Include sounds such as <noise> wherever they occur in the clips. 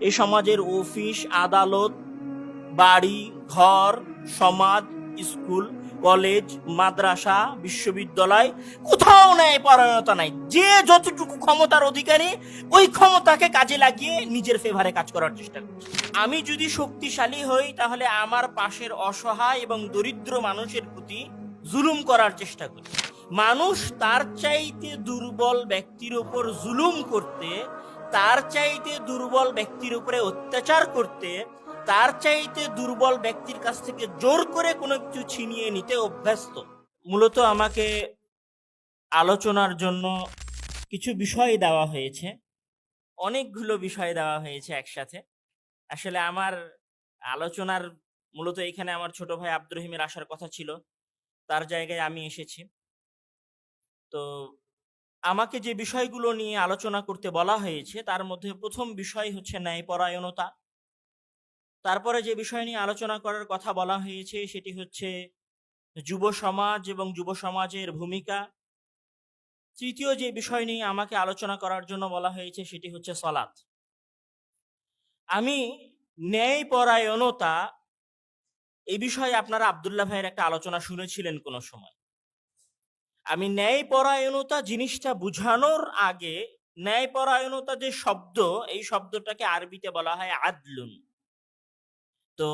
এই সমাজের অফিস, আদালত, বাড়ি, ঘর, সমাজ, স্কুল, কলেজ, মাদ্রাসা, বিশ্ববিদ্যালয়, কোথাও নেই, পরায়ণতা নাই। যে যতটুকু ক্ষমতার অধিকারী, ওই ক্ষমতাকে কাজে লাগিয়ে নিজের ফেভারে কাজ করার চেষ্টা করছে। আমি যদি শক্তিশালী হই, তাহলে আমার পাশের অসহায় এবং দরিদ্র মানুষের প্রতি জুলুম করার চেষ্টা করি। মানুষ তার চাইতে দুর্বল ব্যক্তির ওপর জুলুম করতে তার চাইতে দুর্বল ব্যক্তির উপরে অত্যাচার করতে, তার চাইতে দুর্বল ব্যক্তির কাছ থেকে জোর করে কোনো কিছু ছিনিয়ে নিতে অভ্যস্ত। মূলত আমাকে আলোচনার জন্য কিছু বিষয় দেওয়া হয়েছে। অনেকগুলো বিষয় দেওয়া হয়েছে একসাথে। আসলে আমার আলোচনার মূলত এখানে আমার ছোট ভাই আব্দুর রহিমের আসার কথা ছিল। তার জায়গায় আমি এসেছি। তো আমাকে যে বিষয়গুলো নিয়ে আলোচনা করতে বলা হয়েছে, তার মধ্যে প্রথম বিষয় হচ্ছে ন্যায়পরায়ণতা। তারপরে যে বিষয় নিয়ে আলোচনা করার কথা বলা হয়েছে, সেটি হচ্ছে যুব সমাজ এবং যুব সমাজের ভূমিকা। তৃতীয় যে বিষয় নিয়ে আমাকে আলোচনা করার জন্য বলা হয়েছে, সেটি হচ্ছে সলাৎ আমি ন্যায়পরায়ণতা এ বিষয়ে আপনারা আবদুল্লাহ ভাইয়ের একটা আলোচনা শুনেছিলেন কোনো সময়। আমি ন্যায়পরায়ণতা জিনিসটা বুঝানোর আগে, ন্যায়পরায়ণতা যে শব্দ, এই শব্দটাকে আরবিতে বলা হয় আদলুন। তো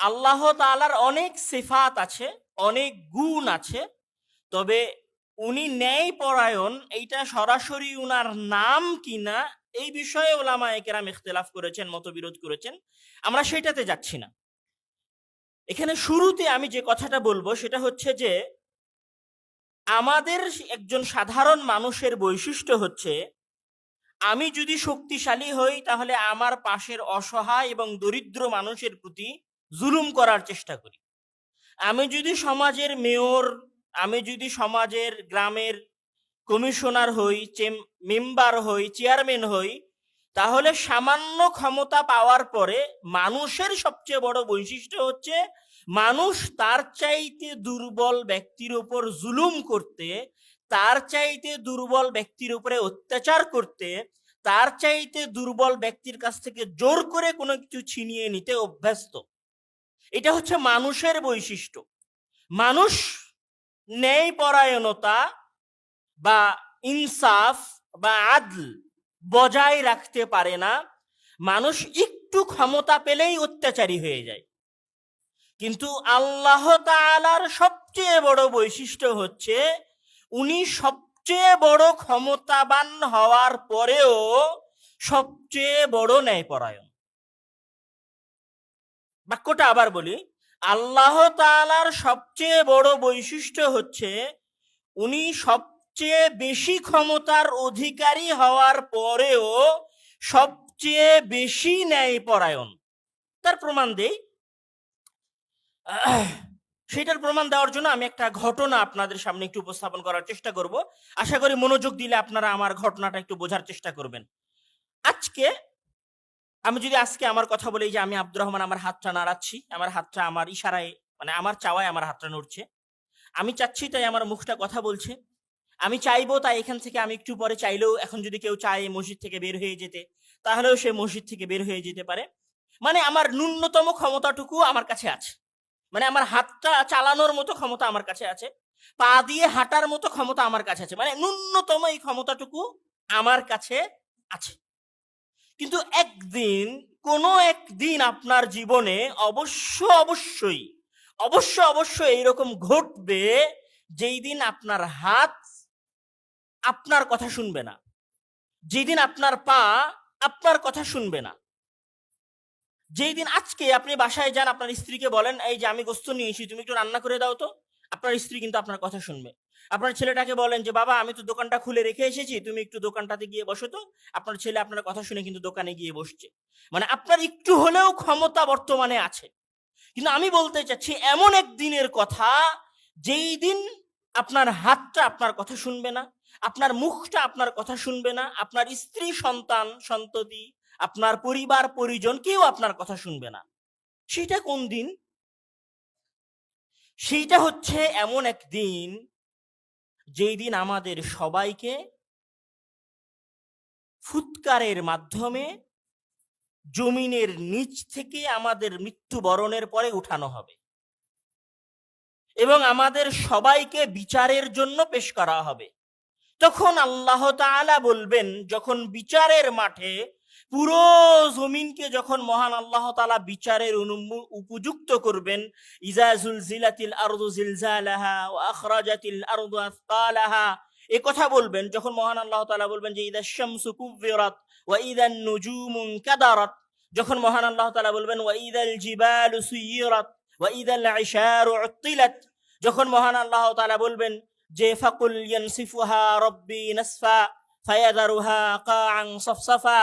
আল্লাহ তাআলার অনেক সিফাত আছে, অনেক গুণ আছে, তবে উনি ন্যায়পরায়ণ, এইটা সরাসরি উনার নাম কিনা, এই বিষয়ে ওলামা একেরাম ইখতিলাফ করেছেন, মতবিরোধ করেছেন, আমরা সেটাতে যাচ্ছি না। এখানে শুরুতে আমি যে কথাটা বলব, সেটা হচ্ছে যে আমাদের একজন সাধারণ মানুষের বৈশিষ্ট্য হচ্ছে, আমি যদি শক্তিশালী হই, তাহলে আমার পাশের অসহায় এবং দরিদ্র মানুষের প্রতি জুলুম করার চেষ্টা করি। আমি যদি সমাজের মেয়র, আমি যদি সমাজের গ্রামের কমিশনার হই মেম্বার হই, চেয়ারম্যান হই, তাহলে সামান্য ক্ষমতা পাওয়ার পরে মানুষের সবচেয়ে বড় বৈশিষ্ট্য হচ্ছে মানুষ তার চাইতে দুর্বল ব্যক্তির উপর জুলুম করতে, তার চাইতে দুর্বল ব্যক্তির উপরে অত্যাচার করতে, তার চাইতে দুর্বল ব্যক্তির কাছ থেকে জোর করে কোনো কিছু ছিনিয়ে নিতে অভ্যস্ত। এটা হচ্ছে মানুষের বৈশিষ্ট্য। মানুষ ন্যায়পরায়ণতা বা ইনসাফ বা আদল বজায় রাখতে পারে না। মানুষ একটু ক্ষমতা পেলেই অত্যাচারী হয়ে যায়। কিন্তু আল্লাহ তাআলার সবচেয়ে বড় বৈশিষ্ট্য হচ্ছে, উনি সবচেয়ে বড় ক্ষমতাবান হওয়ার পরেও সবচেয়ে বড় ন্যায়পরায়ণ। বাক্যটা আবার বলি, আল্লাহ তাআলার সবচেয়ে বড় বৈশিষ্ট্য হচ্ছে, উনি সবচেয়ে বেশি ক্ষমতার অধিকারী হওয়ার পরেও সবচেয়ে বেশি ন্যায়পরায়ণ। তার প্রমাণ দেই <clears throat> সেটার প্রমাণ দেওয়ার জন্য আমি একটা ঘটনা আপনাদের সামনে একটু উপস্থাপন করার চেষ্টা করব। আশা করি মনোযোগ দিলে আপনারা আমার ঘটনাটা একটু বোঝার চেষ্টা করবেন। আজকে আমি যদি আজকে আমার কথা বলি যে আমি আব্দুর রহমান আমার হাতটা নাড়াচ্ছি, আমার হাতটা আমার ইশারায় মানে আমার চাওয়ায় আমার হাতটা নড়ছে। আমি চাচ্ছি তাই আমার মুখটা কথা বলছে। আমি চাইব তাই এখান থেকে আমি একটু পরে চাইলেও এখন যদি কেউ চায় মসজিদ থেকে বের হয়ে যেতে, তাহলেও সে মসজিদ থেকে বের হয়ে যেতে পারে। মানে আমার ন্যূনতম ক্ষমতাটুকু আমার কাছে আছে। মানে আমার হাতটা চালানোর মতো ক্ষমতা আমার কাছে আছে, পা দিয়ে হাঁটার মতো ক্ষমতা আমার কাছে আছে মানে ন্যূনতম এই ক্ষমতাটুকু আমার কাছে আছে। কিন্তু একদিন, কোনো একদিন আপনার জীবনে অবশ্য অবশ্যই অবশ্য অবশ্যই এইরকম ঘটবে যেই দিন আপনার হাত আপনার কথা শুনবে না যেদিন আপনার পা আপনার কথা শুনবে না। যেই দিন আজকে আপনি বাসায় যান, আপনার স্ত্রীকে বলেন, এই যে আমি গোস্ত নিয়ে এসেছি, তুমি একটু রান্না করে দাও তো। আপনার স্ত্রী কিন্তু আপনার কথা শুনবে। আপনার ছেলেটাকে বলেন যে, বাবা, আমি তো দোকানটা খুলে রেখে এসেছি, তুমি একটু দোকানটাতে গিয়ে বসো তো। আপনার ছেলে আপনার কথা শুনে কিন্তু দোকানে গিয়ে বসছে। মানে আপনার একটু হলেও ক্ষমতা বর্তমানে আছে। কিন্তু আমি বলতে চাচ্ছি, এমন এক দিনের কথা, যেই দিন আপনার হাতটা আপনার কথা শুনবে না, আপনার মুখটা আপনার কথা শুনবে না, আপনার স্ত্রী, সন্তান, সন্ততি আপনার পরিবার, পরিজন কেউ আপনার কথা শুনবে না। সেটা কোন দিন? সেইটা হচ্ছে এমন এক দিন, যেই দিন আমাদের সবাইকে ফুৎকারের মাধ্যমে জমিনের নিচ থেকে আমাদের মৃত্যুবরণের পরে উঠানো হবে এবং আমাদের সবাইকে বিচারের জন্য পেশ করা হবে। তখন আল্লাহ তাআলা বলবেন, যখন বিচারের মাঠে পুরো জমিনকে যখন মহান আল্লাহ তালা বিচারের উপযুক্ত করবেন ইজাজুল জিলাতিল আরদু জিলজালাহা ওয়া আখরাজাতিল আরদু আসকালাহা, এ কথা বলবেন, যখন মহান আল্লাহ তালা বলবেন যে, ইদা শামসু কুব্বিরাত ওয়া ইদান নুজুমু কাদারাত যখন মহান আল্লাহ তালা বলবেন, ওয়া ইদাল জিবালু সুয়িরাত ওয়া ইদাল ইশারু উত্তিলাত, যখন মহান আল্লাহ তালা বলবেন যে, ফাকুল ইয়ানসিফুহা রব্বি নাসফা ফায়াদারুহা কাআন সফসফা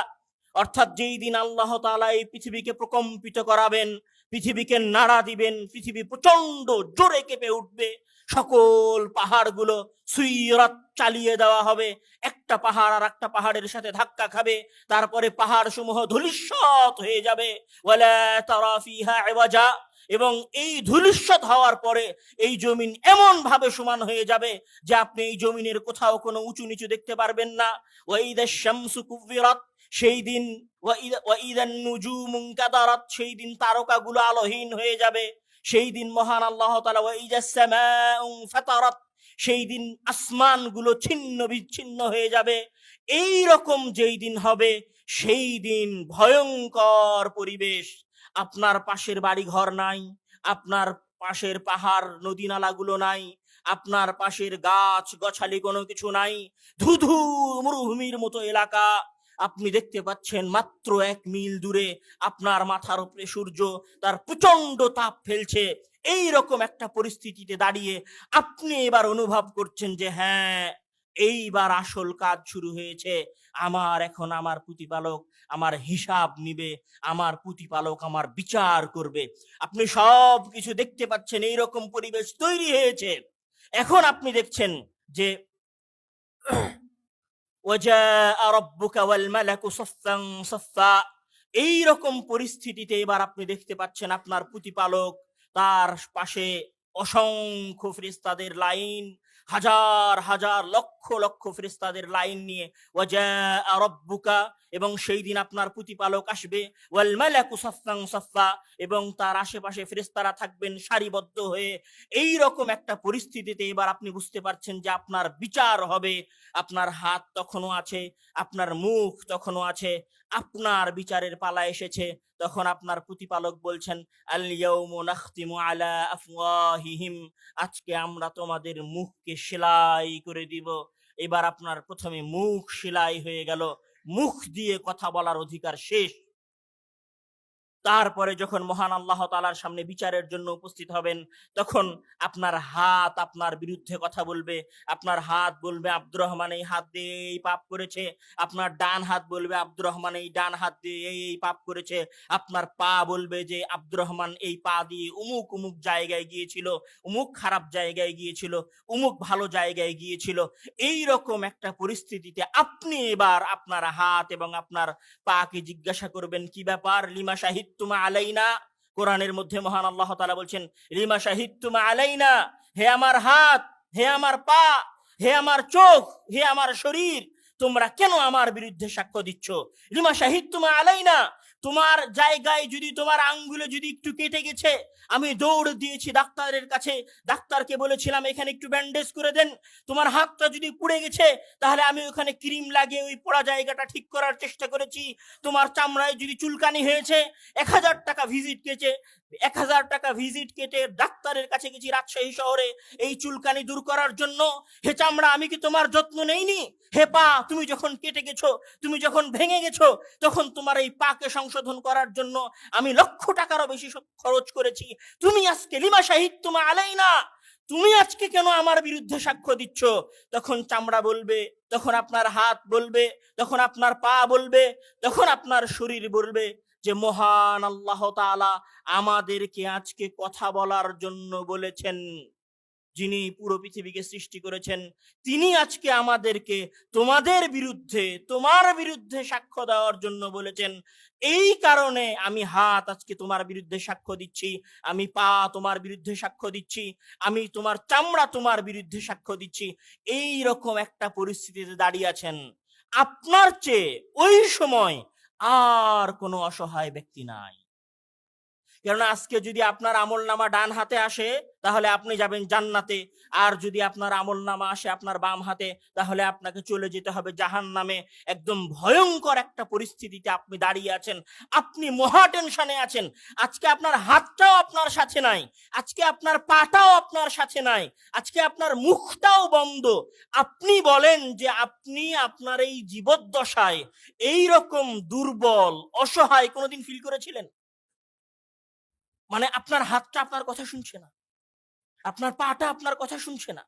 অর্থাৎ যেই দিন আল্লাহ তাআলা এই পৃথিবীকে প্রকম্পিত করাবেন, পৃথিবীকে নাড়া দিবেন, পৃথিবী প্রচণ্ড জোরে কেঁপে উঠবে, সকল পাহাড়গুলো সুইরাত চালিয়ে দেওয়া হবে। একটা পাহাড় আর একটা পাহাড়ের সাথে ধাক্কা খাবে, তারপরে পাহাড় সমূহ ধূলিসাৎ হয়ে যাবে। এবং এই ধূলিসাৎ হওয়ার পরে এই জমিন এমন ভাবে সমান হয়ে যাবে যে আপনি এই জমিনের কোথাও কোনো উঁচু নিচু দেখতে পারবেন না। ওয়াইদা শামসু কুব্বিরাত সেই দিন সেই দিন তারকাগুলো আলোহীন হয়ে যাবে। সেই দিন মহান আল্লাহ সেই দিন আসমানগুলো ছিন্ন বিচ্ছিন্ন হয়ে যাবে। এই রকম যেই দিন হবে, সেই দিন ভয়ঙ্কর পরিবেশ। আপনার পাশের বাড়ি ঘর নাই, আপনার পাশের পাহাড় নদী নালাগুলো নাই, আপনার পাশের গাছ গছালি কোনো কিছু নাই ধুধু মরুভূমির মতো এলাকা। আপনি দেখতে পাচ্ছেন মাত্র এক মিল দূরে আপনার মাথার উপরে সূর্য, তার প্রচণ্ড তাপ ফেলছে। এই রকম একটা পরিস্থিতিতে দাঁড়িয়ে আপনি এবার অনুভব করছেন যে হ্যাঁ এইবার আসল কাজ শুরু হয়েছে। আমার এখন আমার প্রতিপালক আমার হিসাব নিবে, আমার প্রতিপালক আমার বিচার করবে। আপনি সব কিছু দেখতে পাচ্ছেন এই রকম পরিবেশ তৈরি হয়েছে। এখন আপনি দেখছেন যে وجاء ربك والملك صفا صفا এই রকম পরিস্থিতিতে এবার আপনি দেখতে পাচ্ছেন আপনার প্রতিপালক তার পাশে অসংখ্য ফেরেশতাদের লাইন হাজার হাজার, লক্ষ লক্ষ ফেরেশতাদের লাইন নিয়ে ওয়াজা এবং সেই দিন আপনার প্রতিপালক আসবে, ওয়াল মালাকু সাফফান সাফফা, এবং তার আশেপাশে ফেরেশতারা থাকবেন সারিবদ্ধ হয়ে। এই রকম একটা পরিস্থিতিতে এবার আপনি বুঝতে পারছেন যে আপনার বিচার হবে। আপনার হাত তখনও আছে, আপনার মুখ তখনও আছে আপনার বিচারের পালা এসেছে। তখন আপনার প্রতিপালক বলছেন আজকে আমরা তোমাদের মুখকে সেলাই করে দিব। এবার আপনার প্রথমে মুখ সেলাই হয়ে গেল। মুখ দিয়ে কথা বলার অধিকার শেষ। তারপরে যখন মহান আল্লাহ তালার সামনে বিচারের জন্য উপস্থিত হবেন, তখন আপনার হাত আপনার বিরুদ্ধে কথা বলবে। আপনার হাত বলবে, আব্দুর রহমান এই হাত দিয়ে এই পাপ করেছে। আপনার ডান হাত বলবে, আব্দুর রহমান এই ডান হাত দিয়ে এই পাপ করেছে। আপনার পা বলবে যে, আব্দুর রহমান এই পা দিয়ে উমুক উমুক জায়গায় গিয়েছিল, উমুক খারাপ জায়গায় গিয়েছিল, উমুক ভালো জায়গায় গিয়েছিল। এই রকম একটা পরিস্থিতিতে আপনি এবার আপনার হাত এবং আপনার পাকে জিজ্ঞাসা করবেন, কি ব্যাপার লিমা শাহিদতুমা আলাইনা। কোরআনের মধ্যে মহান আল্লাহ তালা বলছেন, লিমা শাহিদতুমা আলাইনা? হে আমার হাত, হে আমার পা, হে আমার চোখ, হে আমার শরীর, তোমরা কেন আমার বিরুদ্ধে সাক্ষ্য দিচ্ছ? লিমা শাহিদতুমা আলাইনা? তোমার জায়গায় যদি তোমার আঙ্গুলে যদি একটু কেটে গেছে, আমি দৌড় দিয়েছি ডাক্তারের কাছে। ডাক্তারকে বলেছিলাম, এখানে একটু ব্যান্ডেজ করে দেন। তোমার হাতটা যদি পুড়ে গেছে, তাহলে আমি ওখানে ক্রিম লাগিয়ে ওই পোড়া জায়গাটা ঠিক করার চেষ্টা করেছি। তোমার চামড়ায় যদি চুলকানি হয়েছে, এক হাজার টাকা ভিজিট কেটে এক হাজার টাকা ভিজিট কেটে ডাক্তারের কাছে গেছি রাজশাহী শহরে। এই চুলকানি দূর করার জন্য। হে চামড়া, আমি কি তোমার যত্ন নেইনি? হে পা, তুমি যখন কেটে গেছো, তুমি যখন ভেঙে গেছো, তখন তোমার এই পাকে সংশোধন করার জন্য আমি লক্ষ টাকারও বেশি খরচ করেছি। তুমি আজকে লিমা শাহিদ তোমা আলাই না তুমি আজকে কেন আমার বিরুদ্ধে সাক্ষ্য দিচ্ছ? তখন চামড়া বলবে, তখন আপনার হাত বলবে, তখন আপনার পা বলবে, তখন আপনার শরীর বলবে যে, মহান আল্লাহ তাআলা আমাদেরকে আজকে কথা বলার জন্য বলেছেন, যিনি পুরো পৃথিবীকে সৃষ্টি করেছেন, তিনি আজকে আমাদেরকে তোমাদের বিরুদ্ধে, তোমার বিরুদ্ধে সাক্ষ্য দেওয়ার জন্য বলেছেন। এই কারণে আমি হাত আজকে তোমার বিরুদ্ধে সাক্ষ্য দিচ্ছি, আমি পা তোমার বিরুদ্ধে সাক্ষ্য দিচ্ছি, আমি তোমার চামড়া তোমার বিরুদ্ধে সাক্ষ্য দিচ্ছি। এই রকম একটা পরিস্থিতিতে দাঁড়িয়ে আছেন। আপনার চেয়ে ওই সময় আর কোনো অসহায় ব্যক্তি নাই। কেননা আজকে যদি আপনার আমল নামা ডান হাতে আসে, তাহলে আপনি যাবেন জান্নাতে। আর যদি আপনার আমল নামা আসে আপনার বাম হাতে, তাহলে আপনাকে চলে যেতে হবে জাহান নামে একদম ভয়ঙ্কর একটা পরিস্থিতিতে আপনি দাঁড়িয়ে আছেন। আপনি মহা টেনশনে আছেন। আজকে আপনার হাতটাও আপনার সাথে নাই। আজকে আপনার পাটাও আপনার সাথে নাই। আজকে আপনার মুখটাও বন্ধ। আপনি বলেন যে আপনি আপনার এই জীবদ্দশায় এই রকম দুর্বল, অসহায় কোনোদিন ফিল করেছিলেন? মানে আপনার হাতটা আপনার কথা শুনছে না। আপনার পাটা আপনার কথা শুনছে না।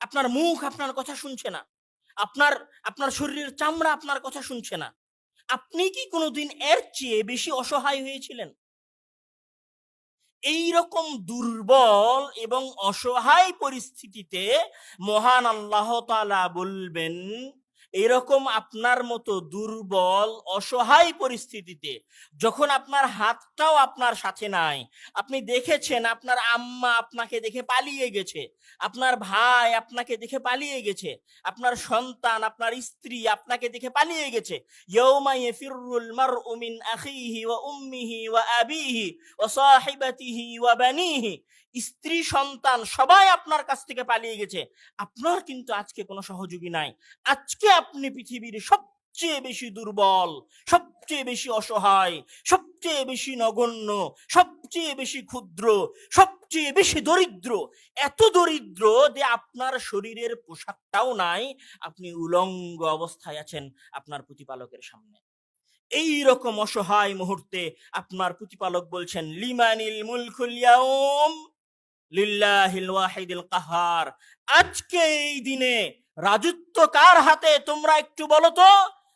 আপনার মুখ আপনার কথা শুনছে না। আপনার আপনার শরীরের চামড়া আপনার কথা শুনছে না। আপনি কি কোনোদিন এর চেয়ে বেশি অসহায় হয়েছিলেন? এই রকম দুর্বল এবং অসহায় পরিস্থিতিতে মহান আল্লাহ বলবেন এরকম আপনার মতো দুর্বল, অসহায় পরিস্থিতিতে যখন আপনার হাতটাও আপনার সাথে নাই, আপনি দেখেছেন আপনার আম্মা আপনাকে দেখে পালিয়ে গেছে, আপনার ভাই আপনাকে দেখে পালিয়ে গেছে, আপনার সন্তান, আপনার স্ত্রী আপনাকে দেখে পালিয়ে গেছে। ওয়া উম্মিহি আবিহি ওয়া সাহিবাতিহি ওয়া বানিহি। স্ত্রী সন্তান সবাই আপনার কাছ থেকে পালিয়ে গেছে। আপনার কিন্তু আজকে কোনো সহযোগী নাই। আজকে আপনি পৃথিবীর সবচেয়ে বেশি দুর্বল, সবচেয়ে বেশি অসহায়, সবচেয়ে বেশি নগণ্য, সবচেয়ে বেশি ক্ষুদ্র, সবচেয়ে বেশি দরিদ্র, এত দরিদ্র যে আপনার শরীরের পোশাকটাও নাই, আপনি উলঙ্গ অবস্থায় আছেন আপনার প্রতিপালকের সামনে। এই রকম অসহায় মুহূর্তে আপনার প্রতিপালক বলছেন, লিমানিল মুলকুল ইয়াউম। লিল্লাহিল ওয়াহিদিল কাহার। আজকে এই দিনে রাজত্ব কার হাতে, তোমরা একটু বলো তো?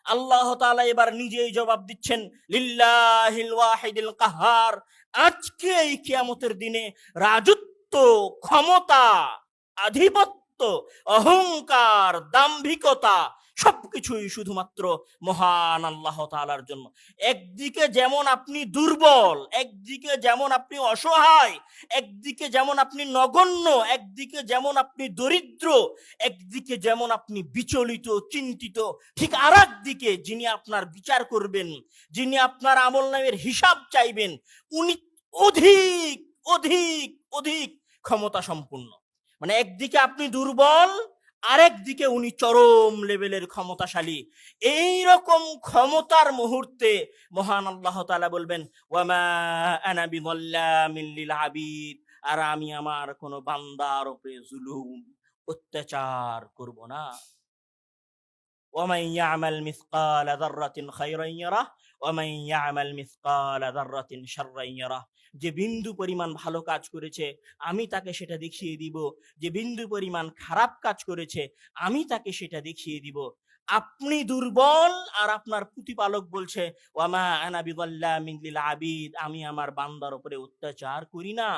আল্লাহ তাআলা এবার নিজেই জবাব দিচ্ছেন, লিল্লাহিল ওয়াহিদিল কাহার, আজকে এই কিয়ামতের দিনে রাজত্ব ক্ষমতা, আধিপত্য, অহংকার, দাম্ভিকতা সবকিছুই শুধুমাত্র মহান আল্লাহ তাআলার জন্য। একদিকে যেমন আপনি দুর্বল, একদিকে যেমন আপনি অসহায়, একদিকে যেমন আপনি নগণ্য, একদিকে যেমন আপনি দরিদ্র, একদিকে যেমন আপনি বিচলিত, চিন্তিত, ঠিক আর দিকে যিনি আপনার বিচার করবেন, যিনি আপনার আমল নামের হিসাব চাইবেন, উনি অধিক অধিক অধিক ক্ষমতা সম্পূর্ণ মানে একদিকে আপনি দুর্বল আরেক দিকে উনি চরম লেভেলের ক্ষমতাশালী। এই রকম ক্ষমতার মুহূর্তে মহান আল্লাহ তাআলা বলবেন, ওয়ামা আনা বিযাল্লামিন লিল আবিদ। আর আমি আমার কোন বান্দার উপরে জুলুম, অত্যাচার করব না। ওয়ামান ইয়ামাল মিসকালা যাররাতিন খায়রান ইয়ারাহ। ওয়ামান ইয়ামাল মিসকালা যাররাতিন শাররান ইয়ারাহ। যে বিন্দু পরিমাণ ভালো কাজ করেছে, আমি তাকে সেটা দেখিয়ে দিব। যে বিন্দু পরিমাণ খারাপ কাজ করেছে, আমি তাকে সেটা দেখিয়ে দিব। আপনি দুর্বল আর আপনার প্রতিপালক বলছে আবিদ, আমি আমার বান্দার উপরে অত্যাচার করি না।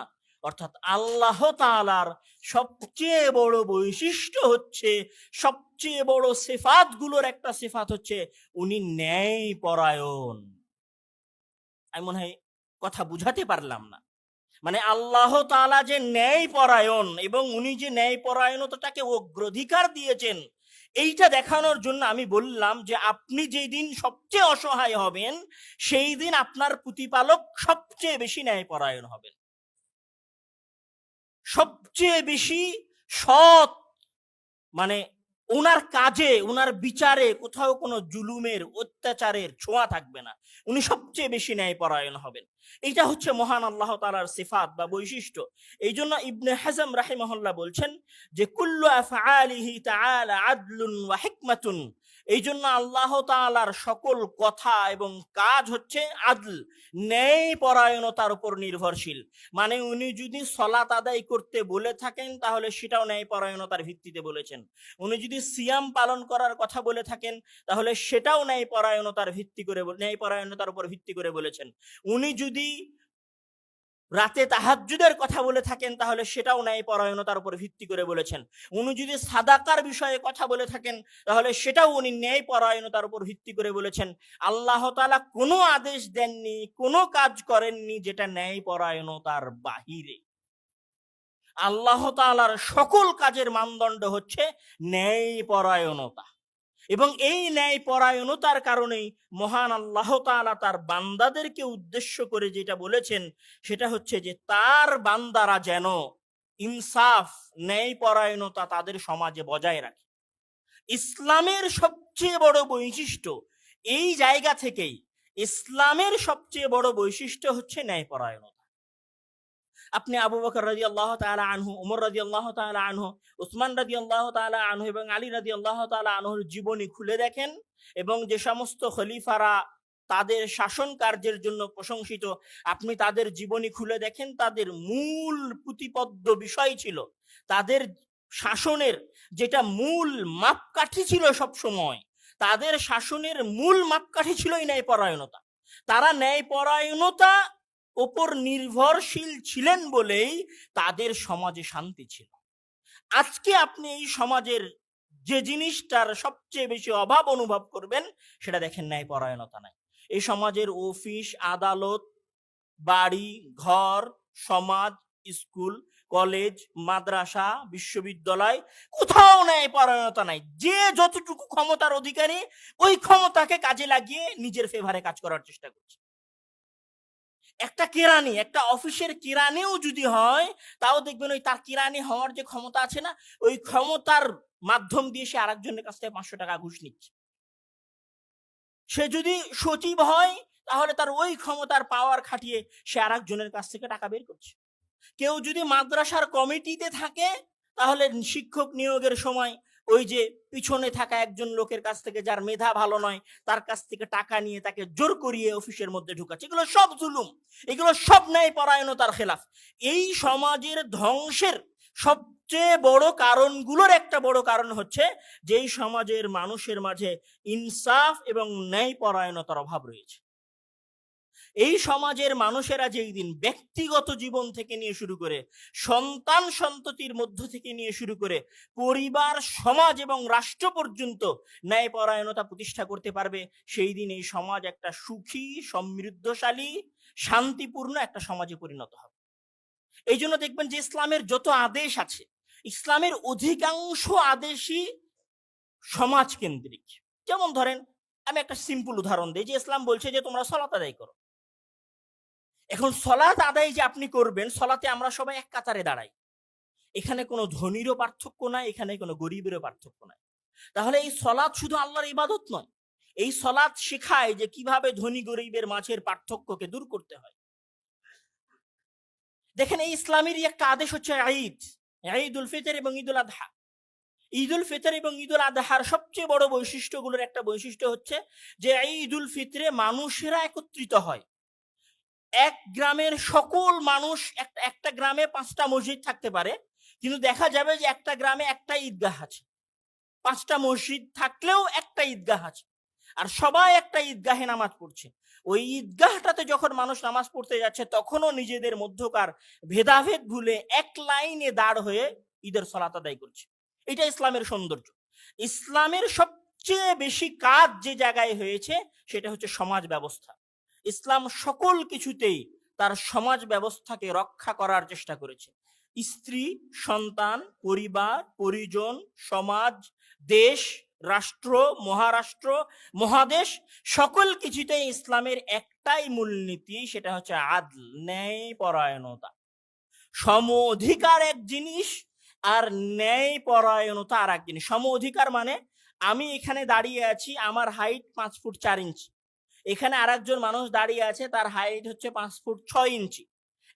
অর্থাৎ আল্লাহ তাআলার সবচেয়ে বড় বৈশিষ্ট্য হচ্ছে, সবচেয়ে বড় সেফাতগুলোর একটা সেফাত হচ্ছে, উনি ন্যায় পরায়ণ আমি মনে হয় কথা বুঝাতে পারলাম না। মানে আল্লাহ তাআলা যে ন্যায় পরায়ণ এবং উনি যে ন্যায় পরায়ণতাটাকে অগ্রাধিকার দিয়েছেন, এইটা দেখানোর জন্য আমি বললাম যে আপনি যেই দিন সবচেয়ে অসহায় হবেন, সেই দিন আপনার প্রতিপালক সবচেয়ে বেশি ন্যায় পরায়ণ হবেন। সবচেয়ে বেশি সৎ মানে ওনার কাজে ওনার বিচারে কোথাও কোনো জুলুমের, অত্যাচারের ছোঁয়া থাকবে না। উনি সবচেয়ে বেশি ন্যায় পরায়ণ হবেন। এটা হচ্ছে মহান আল্লাহ তালার সিফাত বা বৈশিষ্ট্য। এই জন্য ইবনে হাজম রাহিমহল্লা বলছেন যে, কুল্লু আফআলিহি তাআলা আদলুন ওয়া হিকমাতুন এই জন্য আল্লাহ তাআলার সকল কথা এবং কাজ হচ্ছে আদল ন্যায় পরায়ণতার উপর নির্ভরশীল। মানে উনি যদি সলাত আদায় করতে বলে থাকেন, তাহলে সেটাও ন্যায় পরায়ণতার ভিত্তিতে বলেছেন। উনি যদি সিয়াম পালন করার কথা বলে থাকেন, তাহলে সেটাও ন্যায় পরায়ণতার ভিত্তি করে ন্যায় পরায়ণতার উপর ভিত্তি করে বলেছেন। উনি যদি রাতে তাহাজ্জুদের কথা বলে থাকেন, তাহলে সেটাও ন্যায় পরায়ণতার উপর ভিত্তি করে বলেছেন। উনি যদি সাদাকার বিষয়ে কথা বলে থাকেন, তাহলে সেটাও উনি ন্যায় পরায়ণতার উপর ভিত্তি করে বলেছেন। আল্লাহ তাআলা কোনো আদেশ দেননি, কোনো কাজ করেননি যেটা ন্যায় পরায়ণতার বাহিরে। আল্লাহ তাআলার সকল কাজের মানদণ্ড হচ্ছে ন্যায় পরায়ণতা এবং এই ন্যায় পরায়ণতার কারণেই মহান আল্লাহ তাআলা তার বান্দাদেরকে উদ্দেশ্য করে যেটা বলেছেন, সেটা হচ্ছে যে তার বান্দারা যেন ইনসাফ, ন্যায় পরায়ণতা তাদের সমাজে বজায় রাখে। ইসলামের সবচেয়ে বড় বৈশিষ্ট্য এই জায়গা থেকেই ইসলামের সবচেয়ে বড় বৈশিষ্ট্য হচ্ছে ন্যায় ন্যায়পরায়ণতা আপনি আবু বকর রাজি আল্লাহ তালা আনহু, উমর রাজি আল্লাহ তালা আনহু, উসমান রাজি আল্লাহ তালা আনহু এবং আলী রাজি আল্লাহ তালা আনহুর জীবনী খুলে দেখেন এবং যে সমস্ত খলিফারা তাদের শাসন কার্যের জন্য প্রশংসিত, আপনি তাদের জীবনী খুলে দেখেন, তাদের মূল প্রতিপদ্য বিষয় ছিল তাদের শাসনের যেটা মূল মাপকাঠি ছিল সব সময় তাদের শাসনের মূল মাপকাঠি ছিল এই ন্যায়পরায়ণতা। তারা ন্যায়পরায়ণতা ওপর নির্ভরশীল ছিলেন বলেই তাদের সমাজে শান্তি ছিল। আজকে আপনি এই সমাজের যে জিনিসটার সবচেয়ে বেশি অভাব অনুভব করবেন, সেটা দেখেন ন্যায় পরায়ণতা নাই। এই সমাজের অফিস, আদালত, বাড়ি, ঘর, সমাজ, স্কুল, কলেজ, মাদ্রাসা, বিশ্ববিদ্যালয়, কোথাও ন্যায় পরায়ণতা নাই। যে যতটুকু ক্ষমতার অধিকারী, ওই ক্ষমতাকে কাজে লাগিয়ে নিজের ফেভারে কাজ করার চেষ্টা করছে। একটা কেরানি একটা অফিসের কেরানিও যদি হয়, তাও দেখবেন ওই তার কেরানি হওয়ার যে ক্ষমতা আছে না, ওই ক্ষমতার মাধ্যম দিয়ে সে আরেকজনের কাছ থেকে পাঁচশো টাকা ঘুষ নিচ্ছে। সে যদি সচিব হয়, তাহলে তার ওই ক্ষমতার পাওয়ার খাটিয়ে সে আরেকজনের কাছ থেকে টাকা বের করছে। কেউ যদি মাদ্রাসার কমিটিতে থাকে, তাহলে শিক্ষক নিয়োগের সময় ওই যে পিছনে থাকা একজন লোকের কাছ থেকে যার মেধা ভালো নয়, তার কাছ থেকে টাকা নিয়ে তাকে জোর করিয়ে অফিসের মধ্যে ঢুকাচ্ছে। এগুলো সব জুলুম। এগুলো সব ন্যায় পরায়ণতার খেলাফ। এই সমাজের ধ্বংসের সবচেয়ে বড় কারণগুলোর একটা বড় কারণ হচ্ছে যেই সমাজের মানুষের মাঝে ইনসাফ এবং ন্যায় পরায়ণতার অভাব রয়েছে। এই সমাজের মানুষেরা যেই দিন ব্যক্তিগত জীবন থেকে নিয়ে শুরু করে সন্তান সন্ততির মধ্য থেকে নিয়ে শুরু করে পরিবার, সমাজ এবং রাষ্ট্র পর্যন্ত ন্যায়পরায়ণতা প্রতিষ্ঠা করতে পারবে, সেই দিন এই সমাজ একটা সুখী, সমৃদ্ধশালী, শান্তিপূর্ণ একটা সমাজে পরিণত হবে। এই জন্য দেখবেন যে ইসলামের যত আদেশ আছে, ইসলামের অধিকাংশ আদেশই সমাজ কেন্দ্রিক। যেমন ধরেন, আমি একটা সিম্পল উদাহরণ দিই যে ইসলাম বলছে যে তোমরা সলাত আদায় করো। এখন সলাত আদায় যে আপনি করবেন, সলাতে আমরা সবাই এক কাতারে দাঁড়াই। এখানে কোনো ধনীরও পার্থক্য নাই, এখানে কোনো গরিবেরও পার্থক্য নাই। তাহলে এই সলাৎ শুধু আল্লাহর ইবাদত নয়, এই সলাৎ শেখায় যে কীভাবে ধনী গরিবের মাঝের পার্থক্যকে দূর করতে হয়। দেখেন এই ইসলামেরই একটা আদেশ হচ্ছে ঈদ ঈদ উল ফিতর এবং ঈদ উল আদহা ঈদ উল ফিতর এবং ঈদ উল আদহার সবচেয়ে বড় বৈশিষ্ট্যগুলোর একটা বৈশিষ্ট্য হচ্ছে যে এই ঈদ উল ফিতরে মানুষেরা একত্রিত হয়। এক গ্রামের সকল মানুষ একটা একটা গ্রামে পাঁচটা মসজিদ থাকতে পারে, কিন্তু দেখা যাবে যে একটা গ্রামে একটা ঈদগাহ আছে। পাঁচটা মসজিদ থাকলেও একটা ঈদগাহ আছে। আর সবাই একটা ঈদগাহে নামাজ পড়ছে। ওই ঈদগাহটাতে যখন মানুষ নামাজ পড়তে যাচ্ছে, তখনও নিজেদের মধ্যকার ভেদাভেদ ভুলে এক লাইনে দাঁড় হয়ে ঈদের সলাত আদায় করছে। এটা ইসলামের সৌন্দর্য। ইসলামের সবচেয়ে বেশি কাজ যে জায়গায় হয়েছে, সেটা হচ্ছে সমাজ ব্যবস্থা। ইসলাম সকল কিছুতেই তার সমাজ ব্যবস্থাকে রক্ষা করার চেষ্টা করেছে। স্ত্রী, সন্তান, পরিবার, পরিজন, সমাজ, দেশ, রাষ্ট্র, মহারাষ্ট্র, মহাদেশ সকল কিছুতেই ইসলামের একটাই মূলনীতি সেটা হচ্ছে আদল ন্যায় পরায়ণতা সম অধিকার এক জিনিস আর ন্যায় পরায়ণতা আর এক জিনিস। সম অধিকার মানে আমি এখানে দাঁড়িয়ে আছি, আমার হাইট পাঁচ ফুট চার ইঞ্চি এখানে আর একজন মানুষ দাঁড়িয়ে আছে, তার হাইট হচ্ছে পাঁচ ফুট ছয় ইঞ্চি।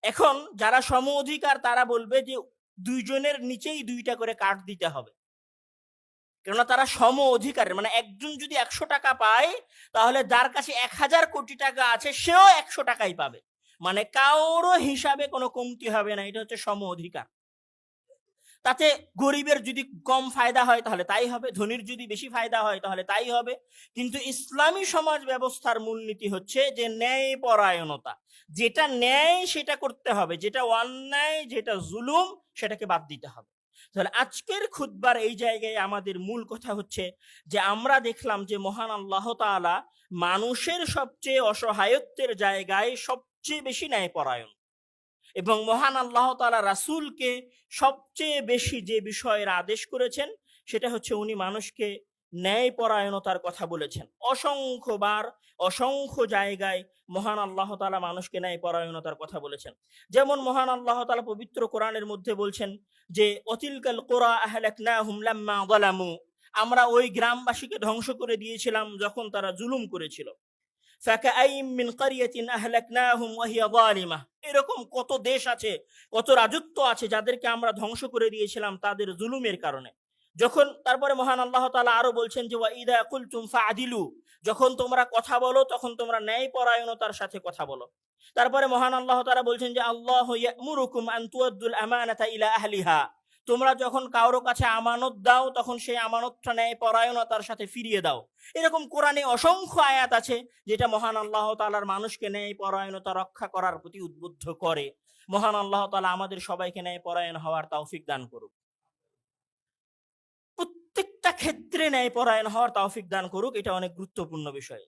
এখন যারা সম অধিকার তারা বলবে যে দুইজনের নিচেই দুইটা করে কাঠ দিতে হবে। কেননা তারা সম অধিকারের মানে একজন যদি একশো টাকা পায়, তাহলে যার কাছে এক হাজার কোটি টাকা আছে, সেও একশো টাকাই পাবে। মানে কারোরও হিসাবে কোনো কমতি হবে না, এটা হচ্ছে সম অধিকার তাতে গরিবের যদি কম ফায়দা হয়, তাহলে তাই হবে। ধনীর যদি বেশি ফায়দা হয়, তাহলে তাই হবে। কিন্তু ইসলামী সমাজ ব্যবস্থার মূলনীতি হচ্ছে যে ন্যায় পরায়ণতা যেটা ন্যায়, সেটা করতে হবে। যেটা অন্যায়, যেটা জুলুম, সেটাকে বাদ দিতে হবে। তাহলে আজকের খুতবার এই জায়গায় আমাদের মূল কথা হচ্ছে যে আমরা দেখলাম যে মহান আল্লাহ তাআলা মানুষের সবচেয়ে অসহায়ত্বের জায়গায় সবচেয়ে বেশি ন্যায় পরায়ণ এবং মহান আল্লাহ তাআলা রাসূলকে সবচেয়ে বেশি যে বিষয়ের আদেশ করেছেন, সেটা হচ্ছে উনি মানুষকে ন্যায় পরায়ণতার কথা বলেছেন। অসংখ্যবার, অসংখ্য জায়গায় মহান আল্লাহ তালা মানুষকে ন্যায় পরায়ণতার কথা বলেছেন। যেমন মহান আল্লাহ তালা পবিত্র কোরআনের মধ্যে বলছেন যে, অতিলকাল লাম্মা যালামু। আমরা ওই গ্রামবাসীকে ধ্বংস করে দিয়েছিলাম যখন তারা জুলুম করেছিল। এরকম কত দেশ আছে, কত রাজত্ব আছে যাদেরকে আমরা ধ্বংস করে দিয়েছিলাম তাদের জুলুমের কারণে। যখন তারপরে মহান আল্লাহ তালা আরও বলছেন যে, ওয়া ইদা কুলতুম ফাআদিলু যখন তোমরা কথা বলো, তখন তোমরা ন্যায় পরায়ণতার সাথে কথা বলো। তারপরে মহান আল্লাহ তাআলা বলছেন যে, আল্লাহ আমানাতা ইলা আহলিহা তোমরা যখন কারও কাছে আমানত দাও, তখন সেই আমানতটা নেয় পরায়ণতার সাথে ফিরিয়ে দাও। এরকম কোরআনে অসংখ্য আয়াত আছে, যেটা মহান আল্লাহ তালার মানুষকে ন্যায় পরায়ণতা রক্ষা করার প্রতি উদ্বুদ্ধ করে। মহান আল্লাহ তালা আমাদের সবাইকে ন্যায় পরায়ণ হওয়ার তৌফিক দান করুক। প্রত্যেকটা ক্ষেত্রে ন্যায় পরায়ণ হওয়ার তৌফিক দান করুক, এটা অনেক গুরুত্বপূর্ণ বিষয়।